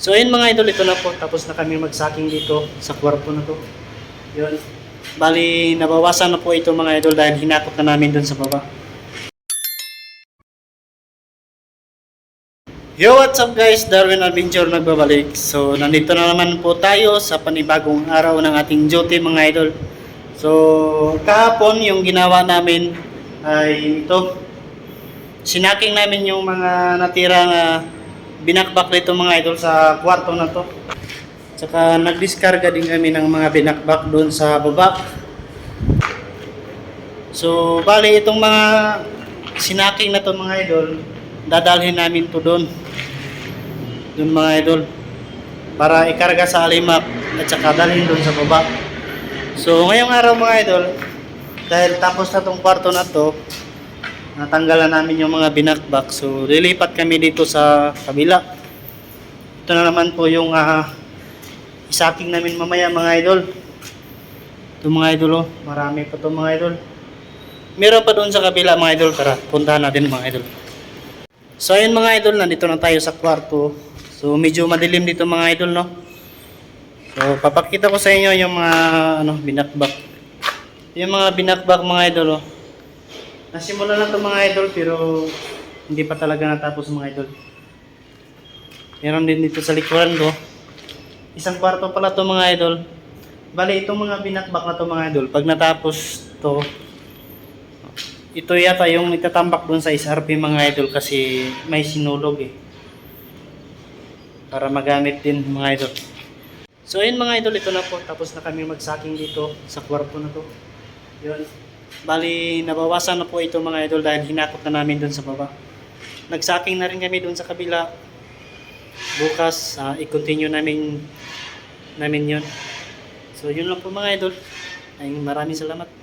So ayun mga idol, ito na po. Tapos na kami magsaking dito sa kwarto na to. Yun. Bali, nabawasan na po ito mga idol dahil hinakot na namin dun sa baba. Yo, what's up guys? Darwin Adventure nagbabalik. So, nandito na naman po tayo sa panibagong araw ng ating duty mga idol. So, kahapon yung ginawa namin ay ito. Sinaking namin yung mga natirang uh, binakbak dito mga idol sa kwarto na to. Tsaka nagdiskarga din kami ng mga binakbak doon sa baba. So, bali itong mga sinaking na to mga idol, dadalhin namin to doon. Doon mga idol. Para ikarga sa alimak at saka dalhin doon sa baba. So, ngayong araw mga idol, dahil tapos na tong kwarto na to, natanggalan namin yung mga binakbak. So, lilipat kami dito sa kabila. Ito na naman po yung ah, isaking namin mamaya mga idol. Ito mga idol oh, marami pa to mga idol. Meron pa doon sa kabila mga idol, tara, puntahan natin mga idol. So ayun mga idol, nandito na tayo sa kwarto. So medyo madilim dito mga idol no. So papakita ko sa inyo yung mga ano binakbak. Yung mga binakbak mga idol oh. Nasimula na to mga idol pero hindi pa talaga natapos mga idol. Meron din dito sa likuran ko. Isang kwarto pala to mga idol. Bali itong mga binakbak na to mga idol, pag natapos to, ito yata yung itatambak dun sa SRP mga idol kasi may sinulog eh. Para magamit din mga idol. So ayun mga idol, ito na po. Tapos na kami magsaking dito sa kwarto na to. Yun. Bali, nabawasan na po ito mga idol dahil hinakot na namin dun sa baba. Nagsaking na rin kami dun sa kabila. Bukas, ah, i-continue namin namin yun. So yun lang po mga idol. Ay, maraming salamat.